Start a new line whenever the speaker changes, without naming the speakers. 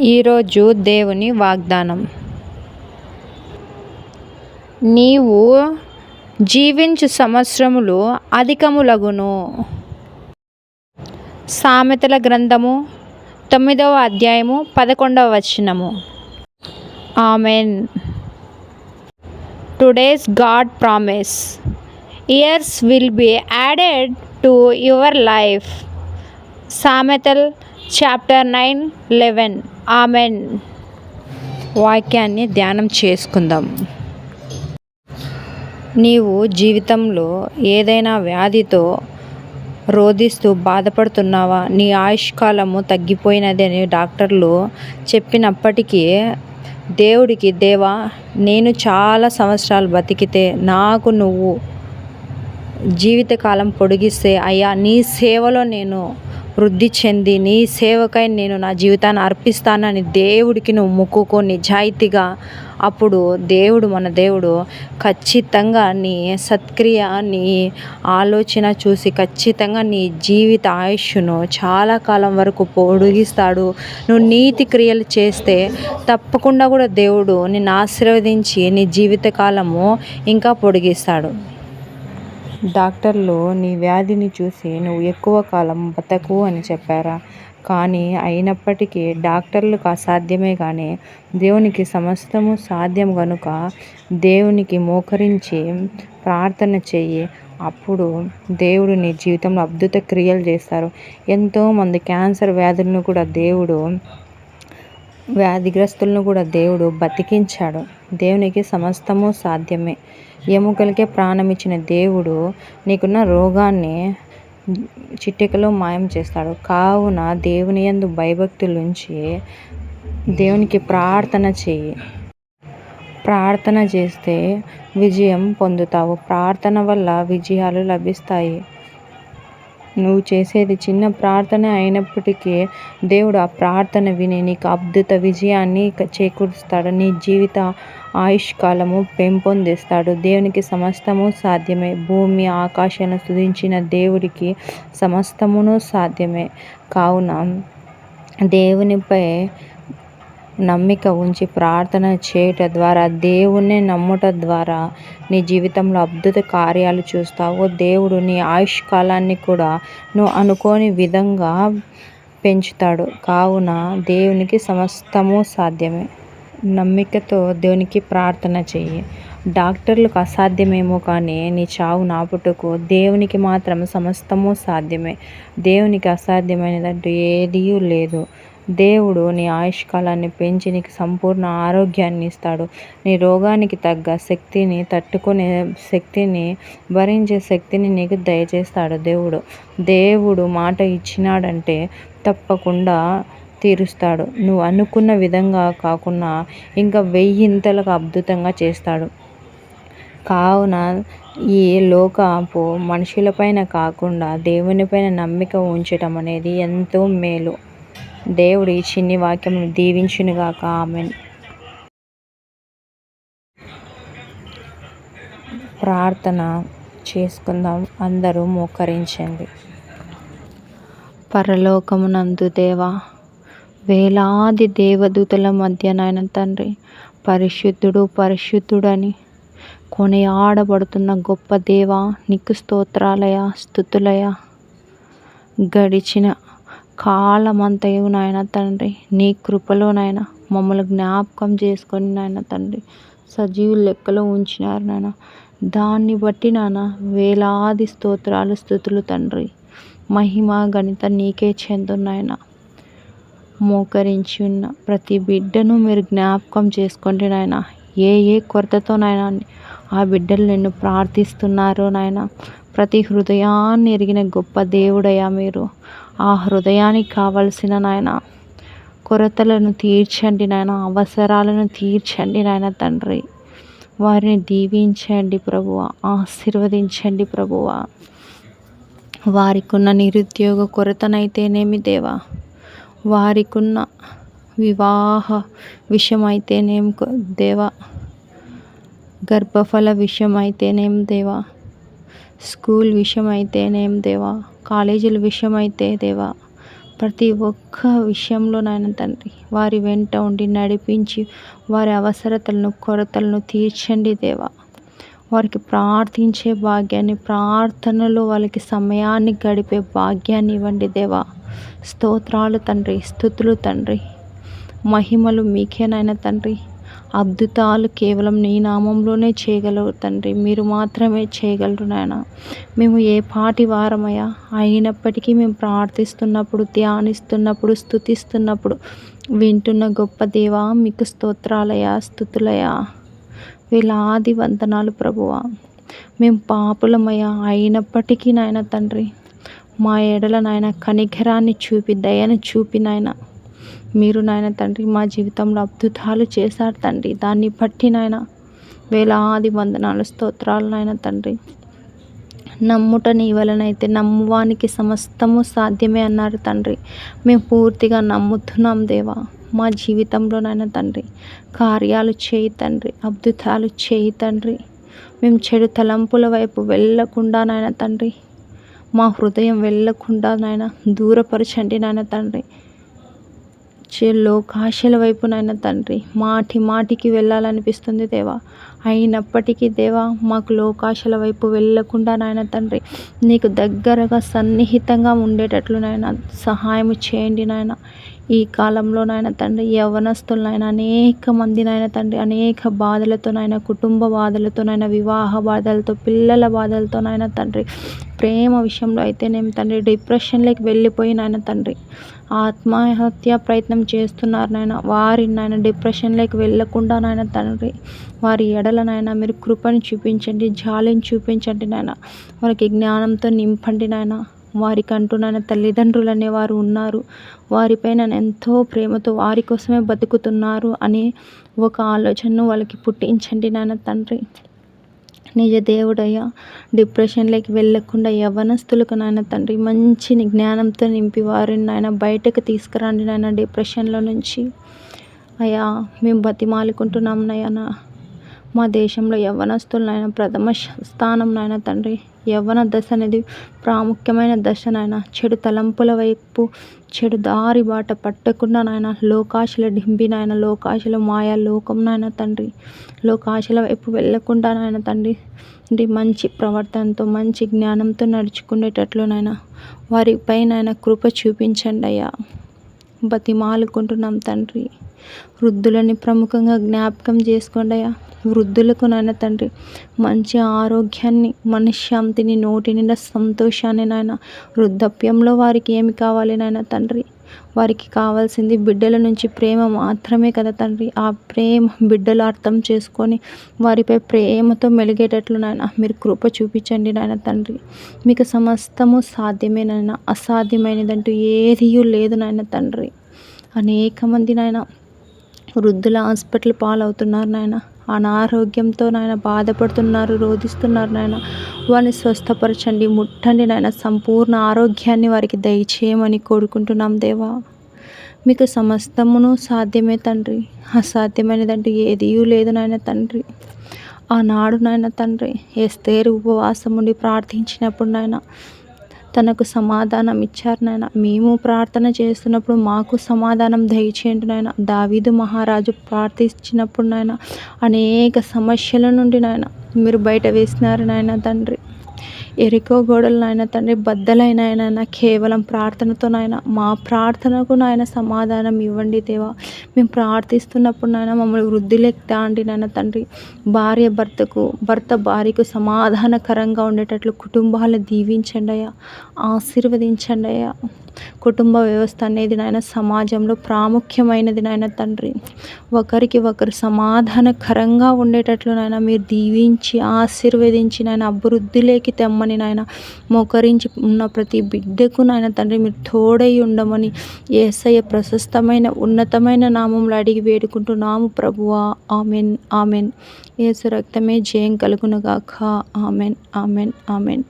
ఈరోజు దేవుని వాగ్దానం. నీవు జీవించు సంవత్సరములు అధికములగును. సామెతల గ్రంథము తొమ్మిదవ అధ్యాయము పదకొండవ వచనము. Amen. Today's God promise. Years will be added to your life. సామెతల్ chapter nine eleven. Amen. వాక్యాన్ని ధ్యానం చేసుకుందాం. నీవు జీవితంలో ఏదైనా వ్యాధితో రోధిస్తూ బాధపడుతున్నావా? నీ ఆయుష్కాలము తగ్గిపోయినది అని డాక్టర్లు చెప్పినప్పటికీ దేవుడికి దేవా నేను చాలా సంవత్సరాలు బతికితే నాకు నువ్వు జీవితకాలం పొడిగిస్తే అయ్యా నీ సేవలో నేను వృద్ధి చెంది నీ సేవకై నేను నా జీవితాన్ని అర్పిస్తానని దేవుడికి నువ్వు మొక్కుకో నిజాయితీగా. అప్పుడు దేవుడు మన దేవుడు ఖచ్చితంగా నీ సత్క్రియ నీ ఆలోచన చూసి ఖచ్చితంగా నీ జీవిత ఆయుష్ను చాలా కాలం వరకు పొడిగిస్తాడు. నువ్వు నీతి క్రియలు చేస్తే తప్పకుండా కూడా దేవుడు నిన్ను ఆశీర్వదించి నీ జీవితకాలము ఇంకా పొడిగిస్తాడు. డాక్టర్లు నీ వ్యాధిని చూసి నువ్వు ఎక్కువ కాలం బతకు అని చెప్పారా? కానీ అయినప్పటికీ డాక్టర్లకు అసాధ్యమే కానీ దేవునికి సమస్తము సాధ్యం కనుక దేవునికి మోకరించి ప్రార్థన చెయ్యి. అప్పుడు దేవుడు నీ జీవితంలో అద్భుత క్రియలు చేస్తారు. ఎంతోమంది క్యాన్సర్ వ్యాధులను కూడా దేవుడు వ్యాధిగ్రస్తులను కూడా దేవుడు బతికించాడు. దేవునికి సమస్తము సాధ్యమే. ఎముకలకే ప్రాణం ఇచ్చిన దేవుడు నీకున్న రోగాన్ని చిటికలో మాయం చేస్తాడు. కావున దేవుని యందు భయభక్తులుంచి దేవునికి ప్రార్థన చెయ్యి. ప్రార్థన చేస్తే విజయం పొందుతావు. ప్రార్థన వల్ల విజయాలు లభిస్తాయి. నువ్వు చేసేది చిన్న ప్రార్థన అయినప్పటికీ దేవుడు ఆ ప్రార్థన విని నీకు అద్భుత విజయాన్ని చేకూరుస్తాడు. నీ జీవిత ఆయుష్కాలము పెంపొందిస్తాడు. దేవునికి సమస్తము సాధ్యమే. భూమి ఆకాశాన్ని సుధించిన దేవుడికి సమస్తమును సాధ్యమే. కావున దేవునిపై నమ్మిక ఉంచి ప్రార్థన చేయుట ద్వారా దేవుణ్ణి నమ్ముట ద్వారా నీ జీవితంలో అద్భుత కార్యాలు చూస్తావు. దేవుడు నీ ఆయుష్ కాలాన్ని కూడా నువ్వు అనుకోని విధంగా పెంచుతాడు. కావున దేవునికి సమస్తము సాధ్యమే. నమ్మికతో దేవునికి ప్రార్థన చెయ్యి. డాక్టర్లకు అసాధ్యమేమో కానీ నీ చావు నాపుటకు దేవునికి మాత్రం సమస్తము సాధ్యమే. దేవునికి అసాధ్యమైనదంటూ ఏదీ లేదు. దేవుడు నీ ఆయుష్కాలాన్ని పెంచి నీకు సంపూర్ణ ఆరోగ్యాన్ని ఇస్తాడు. నీ రోగానికి తగ్గ శక్తిని తట్టుకునే శక్తిని భరించే శక్తిని నీకు దయచేస్తాడు దేవుడు. దేవుడు మాట ఇచ్చినాడంటే తప్పకుండా తీరుస్తాడు. నువ్వు అనుకున్న విధంగా కాకుండా ఇంకా వెయ్యింతలకు అద్భుతంగా చేస్తాడు. కావున ఈ లోకపు మనుషులపైన కాకుండా దేవునిపైన నమ్మిక ఉంచటం అనేది ఎంతో మేలు. దేవుడు ఈ చిన్ని వాక్యమును దీవించునుగాక. ఆమెన్. ప్రార్థన చేసుకుందాం. అందరూ మోకరించండి. పరలోకమునందు దేవా వేలాది దేవదూతల మధ్య నాయన తండ్రి పరిశుద్ధుడు పరిశుద్ధుడని కొనియాడబడుతున్న గొప్ప దేవ నీకు స్తోత్రాలయ స్థుతులయ. గడిచిన కాలమంతయు నాయన తండ్రి. నీ కృపలో నాయన మమ్మల్ని జ్ఞాపకం చేసుకొని నాయన తండ్రి. సజీవు లెక్కలో ఉంచినారు నాయన. దాన్ని బట్టి నాన్న వేలాది స్తోత్రాలు స్థుతులు తండ్రి. మహిమ గణిత నీకే చెందున్నాయన మోకరించి ఉన్న ప్రతి బిడ్డను మీరు జ్ఞాపకం చేసుకోండి నాయన ఏ ఏ కొరతతో నాయన ఆ బిడ్డలు నిన్ను ప్రార్థిస్తున్నారో నాయన ప్రతి హృదయాన్ని ఎరిగిన గొప్ప దేవుడయ్యా మీరు. ఆ హృదయానికి కావలసిన నాయన కొరతలను తీర్చండి నాయన అవసరాలను తీర్చండి నాయన తండ్రి. వారిని దీవించండి ప్రభువ ఆశీర్వదించండి ప్రభువ. వారికున్న నిరుద్యోగ కొరతనైతేనేమి దేవా? వారికున్న వివాహ విషయమైతేనేం దేవా? గర్భఫల విషయం అయితేనేం దేవా? స్కూల్ విషయం అయితేనేం దేవా కాలేజీల విషయం అయితే దేవా ప్రతి ఒక్క విషయంలో నాయన తండ్రి వారి వెంట ఉండి నడిపించి వారి అవసరతలను కొరతలను తీర్చండి దేవా. వారికి ప్రార్థించే భాగ్యాన్ని ప్రార్థనలో వాళ్ళకి సమయాన్ని గడిపే భాగ్యాన్ని ఇవ్వండి దేవా. స్తోత్రాలు తండ్రి స్థుతులు తండ్రి. మహిమలు మీకేనాయన తండ్రి. అద్భుతాలు కేవలం నీ నామంలోనే చేయగలవు తండ్రి. మీరు మాత్రమే చేయగలరు నాయన. మేము ఏ పాటి వారమయ్యా? అయినప్పటికీ మేము ప్రార్థిస్తున్నప్పుడు ధ్యానిస్తున్నప్పుడు స్థుతిస్తున్నప్పుడు వింటున్న గొప్ప దేవా మీకు స్తోత్రాలయా స్థుతులయా వేలాది వందనాలు ప్రభువా. మేము పాపులమయ్యా అయినప్పటికీ నాయన తండ్రి. మా ఎడల నాయన కనికరాన్ని చూపి దయను చూపి నాయన. మీరు నాయన తండ్రి మా జీవితంలో అద్భుతాలు చేశారు తండ్రి. దాన్ని బట్టి నాయన వేలాది వందనాలు స్తోత్రాలు నాయన తండ్రి. నమ్ముట నీ వలనైతే నమ్మువానికి సమస్తము సాధ్యమే అన్నారు తండ్రి. మేము పూర్తిగా నమ్ముతున్నాం దేవా మా జీవితంలో తండ్రి. కార్యాలు చేయి తండ్రి అద్భుతాలు చేయి తండ్రి. మేము చెడు తలంపుల వైపు వెళ్ళకుండా నాయన తండ్రి. మా హృదయం వెళ్ళకుండా నాయన దూరపరచండి నాయన తండ్రి. లోకాశల వైపునైనా తండ్రి మాటి మాటికి వెళ్ళాలనిపిస్తుంది దేవా. అయినప్పటికీ దేవా మాకు లోకాశల వైపు వెళ్ళకుండా నాయన తండ్రి నీకు దగ్గరగా సన్నిహితంగా ఉండేటట్లు నాయన సహాయం చేయండి నాయన. ఈ కాలంలో నాయన తండ్రి యవనస్తులనైనా అనేక మంది నాయన తండ్రి అనేక బాధలతో నాయన కుటుంబ బాధలతో నాయన వివాహ బాధలతో పిల్లల బాధలతో నాయన తండ్రి ప్రేమ విషయంలో అయితేనేమి తండ్రి డిప్రెషన్లోకి వెళ్ళిపోయి నాయన తండ్రి ఆత్మహత్య ప్రయత్నం చేస్తున్నారు నాయన వారి నాయన డిప్రెషన్లోకి వెళ్ళకుండా నాయన తండ్రి వారి ఎడల నాయన మీరు కృపని చూపించండి జాలిని చూపించండి నాయన వారికి జ్ఞానంతో నింపండి నాయన వారికంటూ నాయన తల్లిదండ్రులు అనేవారు ఉన్నారు. వారిపై నన్ను ఎంతో ప్రేమతో వారి కోసమే బతుకుతున్నారు అనే ఒక ఆలోచనను వాళ్ళకి పుట్టించండి నాన్న తండ్రి. నిజ దేవుడయ్యా డిప్రెషన్లోకి వెళ్ళకుండా యవ్వనస్తులకు నాయన తండ్రి మంచి జ్ఞానంతో నింపి వారిని నాయన బయటకు తీసుకురండి నాయన డిప్రెషన్లో నుంచి. అయ్యా మేము బతిమాలుకుంటున్నాం నాయన. మా దేశంలో యవ్వనస్తులు నాయన ప్రథమ స్థానం నాయన తండ్రి. యవ్వన దశ అనేది ప్రాముఖ్యమైన దశ నాయన. చెడు తలంపుల వైపు చెడు దారి బాట పట్టకుండా నాయన. లోకాశల డింపి నాయన లోకాశల మాయా లోకం నాయన తండ్రి. లోకాశల వైపు వెళ్ళకుండా నాయన తండ్రి. మంచి ప్రవర్తనతో మంచి జ్ఞానంతో నడుచుకునేటట్లు నాయన. వారిపై నాయన కృప చూపించండి అయ్యా. బతిమాలుకుంటున్నాం తండ్రి. వృద్ధులని ప్రముఖంగా జ్ఞాపకం చేసుకోండి అయ్యా. వృద్ధులకు నాయన తండ్రి మంచి ఆరోగ్యాన్ని మనశ్శాంతిని నోటి నిండా సంతోషాన్ని నాయన వృద్ధాప్యంలో వారికి ఏమి కావాలి నాయన తండ్రి? వారికి కావాల్సింది బిడ్డల నుంచి ప్రేమ మాత్రమే కదా తండ్రి. ఆ ప్రేమ బిడ్డలు అర్థం చేసుకొని వారిపై ప్రేమతో మెలిగేటట్లు నాయన మీరు కృప చూపించండి నాయన తండ్రి. మీకు సమస్తము సాధ్యమే నాయన. అసాధ్యమైనదంటూ ఏదీ లేదు నాయన తండ్రి. అనేక మంది నాయన వృద్ధుల హాస్పిటల్ పాలవుతున్నారు నాయన. అనారోగ్యంతో నాయన బాధపడుతున్నారు రోధిస్తున్నారు నాయన. వారిని స్వస్థపరచండి ముట్టండి నాయన. సంపూర్ణ ఆరోగ్యాన్ని వారికి దయచేయమని కోరుకుంటున్నాం దేవా. మీకు సమస్తమును సాధ్యమే తండ్రి. అసాధ్యమైనదంటే ఏదీ లేదు నాయన తండ్రి. ఆనాడు నాయన తండ్రి ఎస్తేరు ఉపవాసం ఉండి ప్రార్థించినప్పుడు నాయన తనకు సమాధానం ఇచ్చారు నాయన. మేము ప్రార్థన చేస్తున్నప్పుడు మాకు సమాధానం దయచేయండి నాయన. దావీదు మహారాజు ప్రార్థించినప్పుడు నాయన అనేక సమస్యల నుండి నాయన మీరు బయట వేసినారు నాయన తండ్రి. ఎరికో గోడలు నాయన తండ్రి బద్దలైన కేవలం ప్రార్థనతో నాయన మా ప్రార్థనకు నాయన సమాధానం ఇవ్వండి దేవా. మేము ప్రార్థిస్తున్నప్పుడు నాయన మమ్మల్ని వృద్ధిలోకి తాండి నాయన తండ్రి. భార్య భర్తకు భర్త భార్యకు సమాధానకరంగా ఉండేటట్లు కుటుంబాలను దీవించండి అయ్యా. ఆశీర్వదించండి అయ్యా. కుటుంబ వ్యవస్థ అనేది నాయన సమాజంలో ప్రాముఖ్యమైనది నాయన తండ్రి. ఒకరికి ఒకరు సమాధానకరంగా ఉండేటట్లు నాయన మీరు దీవించి ఆశీర్వదించి నాయన అభివృద్ధిలోకి తెమ్మని నాయన మోకరించి ఉన్న ప్రతి బిడ్డకు నాయన తండ్రి మీరు తోడై ఉండమని ఏసయ్య ప్రశస్తమైన ఉన్నతమైన నామంలో అడిగి వేడుకుంటున్నాము ప్రభువా. Amen amen. ఏసు రక్తమే జయం కలుగునగాక. Amen amen amen.